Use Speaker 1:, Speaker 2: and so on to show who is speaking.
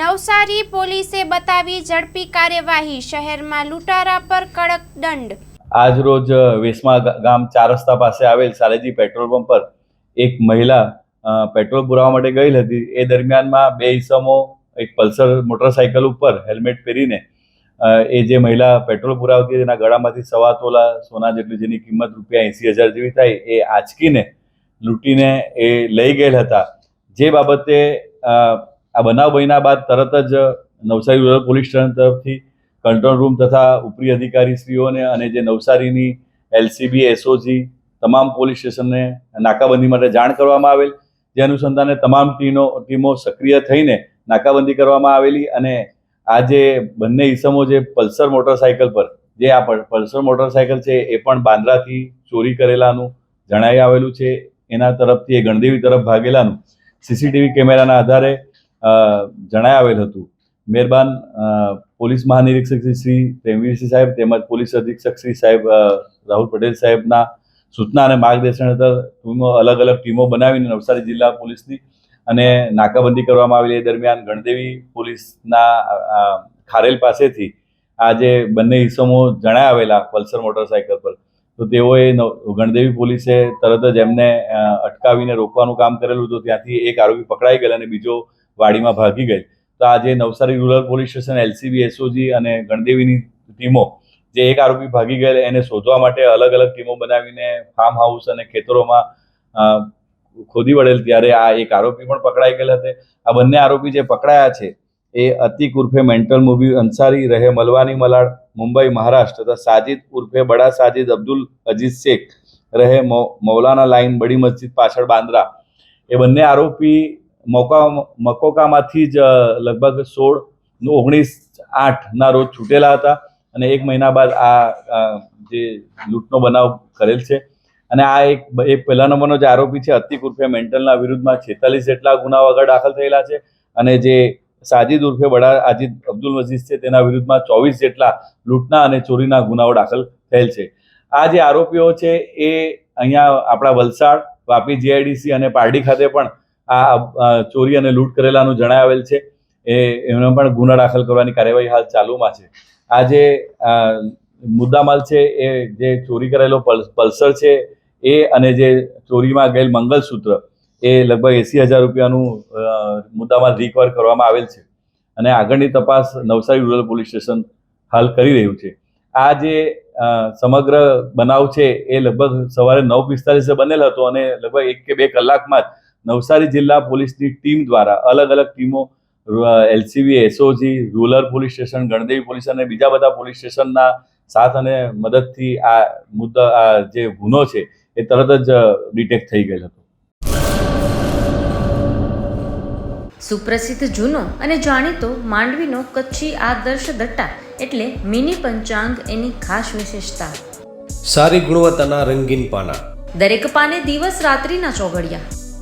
Speaker 1: નવસારી પોલીસે બતાવી ઝડપી કાર્યવાહી, શહેરમાં લૂંટારા પર કડક દંડ.
Speaker 2: આજ રોજ વેસમા ગામ ચાર રસ્તા પાસે આવેલ સાલેજી પેટ્રોલ પંપ પર એક મહિલા પેટ્રોલ પુરાવા માટે ગઈ હતી. એ દરમિયાનમાં બે ઈસમો, એક પલ્સર મોટરસાયકલ ઉપર હેલ્મેટ પહેરીને એ જે મહિલા પેટ્રોલ પુરાવતી એના ગળામાંથી સવા તોલા સોના જેટલી જેની કિંમત રૂપિયા એંસી હજાર જેવી થાય, એ આંચકીને લૂંટીને એ લઈ ગયેલ હતા. જે બાબતે આ બનાવ બન્યા બાદ તરત જ નવસારી રૂરલ પોલીસ સ્ટેશન તરફથી કંટ્રોલ રૂમ તથા ઉપરી અધિકારીશ્રીઓને અને જે નવસારીની એલસીબી એસઓજી તમામ પોલીસ સ્ટેશનને નાકાબંધી માટે જાણ કરવામાં આવેલ. જે અનુસંધાને તમામ ટીમો ટીમો સક્રિય થઈને નાકાબંધી કરવામાં આવેલી અને આ જે બંને ઈસમો જે પલ્સર મોટરસાયકલ પર, જે આ પલ્સર મોટરસાયકલ છે એ પણ બાંદ્રાથી ચોરી કરેલાનું જણાઈ આવેલું છે. એના તરફથી એ ગણદેવી તરફ ભાગેલાનું. સીસીટીવી કેમેરાના આધારે આવેલ હતું. મહેરબાન પોલીસ મહાનિરીક્ષક શ્રી પ્રેમવીરસિંહ સાહેબ તેમજ પોલીસ અધિક્ષક શ્રી સાહેબ રાહુલ પટેલ સાહેબના સૂચના અને માર્ગદર્શન હેઠળ ટીમો અલગ અલગ ટીમો બનાવીને નવસારી જિલ્લા પોલીસની અને નાકાબંધી કરવામાં આવેલી એ દરમિયાન ગણદેવી પોલીસના ખારેલ પાસેથી આજે બંને ઇસમો જણાવેલા પલ્સર મોટરસાયકલ પર, તો તેઓએ ગણદેવી પોલીસે તરત જ એમને અટકાવીને રોકવાનું કામ કરેલું તો ત્યાંથી એક આરોપી પકડાઈ ગયેલ અને બીજો વાડીમાં ભાગી ગઈ. તો આજે Navsari rural police station, LCB, SOG અને ગણદેવીની ટીમો જે એક આરોપી ભાગી ગયેલ, એને શોધવા માટે અલગ અલગ ટીમો બનાવીને ફાર્મ હાઉસ અને ખેતરોમાં ખોદી વળેલ. ત્યારે આ એક આરોપી પણ પકડાઈ ગયેલ હતો. આ બંને આરોપી જે પકડાયા છે, એ અતિક ઉર્ફે મેન્ટલ મૂવી અંસારી રહે મલવાની મલાડ, મુંબઈ, મહારાષ્ટ્ર તથા સાજિદ ઉર્ફે બડા સાજિદ અબ્દુલ અજીઝ શેખ રહે મૌલાના લાઈન બડી મસ્જિદ પાછળ બાંદ્રા. એ બંને આરોપી મોકા મકોકામાંથી જ લગભગ સોળ ઓગણીસ આઠના રોજ છૂટેલા હતા અને એક મહિના બાદ આ જે લૂંટનો બનાવ કરેલ છે. અને આ એક એક પહેલા નંબરનો જે આરોપી છે, અતિક ઉર્ફે મેન્ટલના વિરુદ્ધમાં છેતાલીસ જેટલા ગુનાઓ આગળ દાખલ થયેલા છે અને જે સાજિદ ઉર્ફે બડા આજીદ અબ્દુલ મજીદ છે, તેના વિરુદ્ધમાં ચોવીસ જેટલા લૂંટના અને ચોરીના ગુનાઓ દાખલ થયેલ છે. આ જે આરોપીઓ છે, એ અહીંયા આપણા વલસાડ, વાપી જીઆઈડીસી અને પારડી ખાતે પણ આ ચોરી અને લૂંટ કરેલાનું જણાવેલ છે. એ એમને પણ ગુના દાખલ કરવાની કાર્યવાહી હાલ ચાલુમાં છે. આ જે મુદ્દામાલ છે, એ જે ચોરી કરેલો પલ- પલ્સર છે, એ અને જે ચોરીમાં ગયેલ મંગલસૂત્ર, એ લગભગ એંસી હજાર રૂપિયાનું મુદ્દામાલ રિકવર કરવામાં આવેલ છે. અને આગળની તપાસ નવસારી રૂરલ પોલીસ સ્ટેશન હાલ કરી રહ્યું છે. આ જે સમગ્ર બનાવ છે, એ લગભગ સવારે નવ પિસ્તાલીસે બનેલ હતો અને લગભગ એક કે બે કલાકમાં જ નવસારી જિલ્લા પોલીસની ટીમ દ્વારા અલગ અલગ ટીમો LCB SOG rural police station Gandevi police અને બીજા બધા પોલીસ સ્ટેશનના સાથ અને મદદથી આ મુદ્દા આ જે ગુનો છે એ તરત જ ડિટેક્ટ થઈ ગયેલ હતો.
Speaker 3: સુપ્રસિદ્ધ જૂનો અને જાણીતો માંડવીનો કચ્છી આદર્શ દટ્ટા એટલે મિની પંચાંગ એની ખાસ વિશેષતા.
Speaker 4: સારી ગુણવત્તાના રંગીન પાના.
Speaker 3: દરેક પાને દિવસ રાત્રિના ચોઘડિયા.